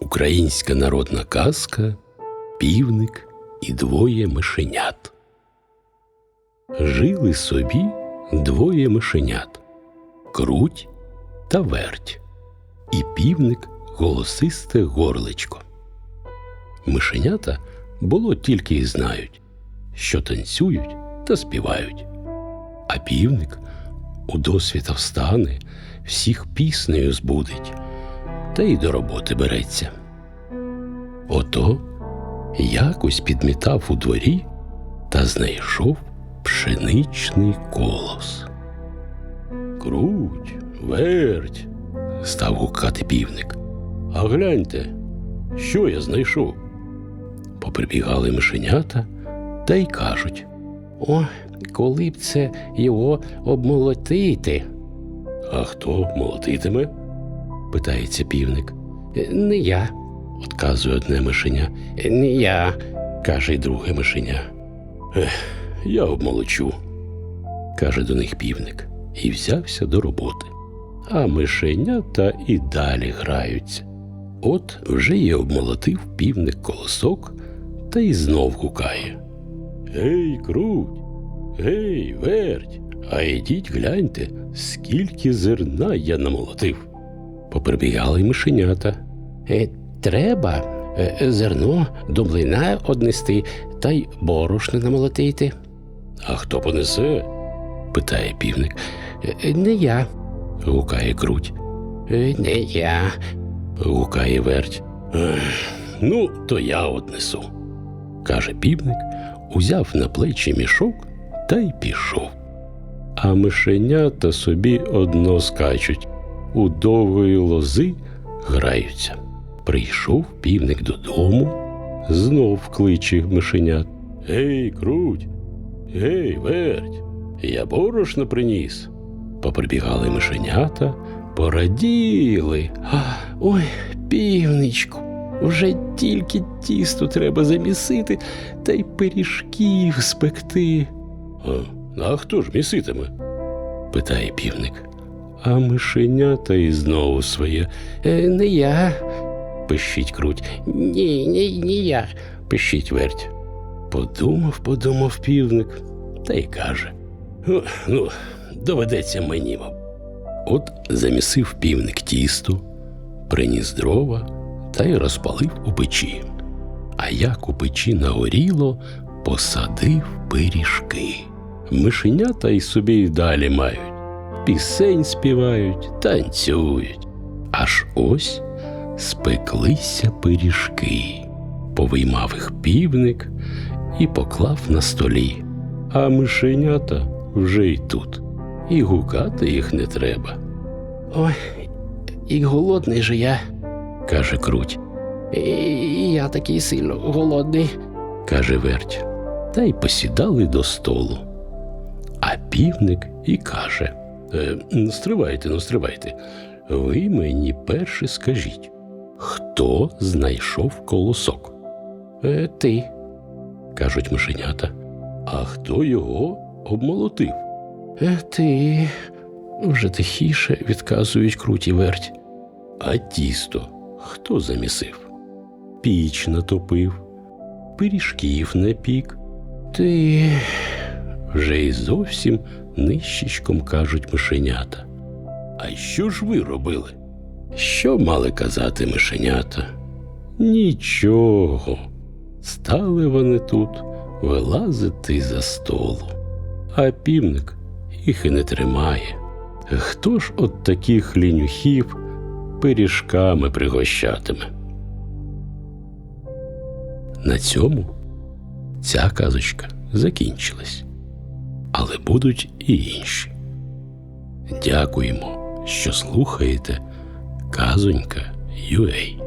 Українська народна казка Півник і двоє мишенят. Жили собі двоє мишенят круть та верть, і півник голосисте горличко. Мишенята було тільки й знають, що танцюють та співають. А півник у досвіта встане, всіх піснею збудить, та й до роботи береться. Ото якось підмітав у дворі та знайшов пшеничний колос. Круть, верть, став гукати півник. А гляньте, що я знайшов. Поприбігали мишенята та й кажуть. О, коли б це його обмолотити? А хто молотитиме? Питається півник. Е, Не я, Отказує одне мишеня, е, не я. каже й друге мишеня. Ех, я обмолочу, каже до них півник, і взявся до роботи. А мишенята і далі граються. От вже й обмолотив півник колосок та й знов гукає. Гей, круть, гей, верть, а йдіть гляньте, скільки зерна я намолотив. Поприбігали й мишенята. Е, Треба е, зерно до млина однести та й борошно намолотити. А хто понесе? питає півник, Е, Не я, гукає круть, не я. гукає верть. Ну, то я однесу, каже півник, узяв на плечі мішок та й пішов. А мишенята собі одно скачуть, у довгої лози граються. Прийшов півник додому, знов кличе мишенят. Гей, круть, гей, верть, я борошно приніс. Поприбігали мишенята, пораділи. Ой, півничку, вже тільки тісто треба замісити та й пиріжків спекти. А, а хто ж міситиме? питає півник. А мишенята і знову своє Е, Не я. пищить круть, Ні, ні, ні я. пищить верть. Подумав, подумав півник, та й каже: «Ну, доведеться мені. От замісив півник тісто, приніс дрова та й розпалив у печі. А як у печі нагоріло, посадив пиріжки. Мишенята й собі й далі мають. Пісень співають, танцюють. Аж ось спеклися пиріжки. Повиймав їх півник і поклав на столі. А мишенята вже й тут. І гукати їх не треба, Ой, і голодний же я. каже круть, І я такий сильно голодний. каже верть. Та й посідали до столу. А півник і каже: е, «Ну, Стривайте, ну стривайте. Ви мені перше скажіть, хто знайшов колосок? Е, Ти. кажуть мишенята. А хто його обмолотив? Е, Ти. Вже тихіше відказують круті верть. А тісто хто замісив? Піч натопив, пиріжків напік. Ти. Вже й зовсім нищечком кажуть мишенята. А що ж ви робили? Що мали казати мишенята? Нічого. Стали вони тут вилазити за столу. А півник їх і не тримає. Хто ж от таких лінюхів пиріжками пригощатиме? На цьому ця казочка закінчилась. Але будуть і інші. Дякуємо, що слухаєте Казонька UA.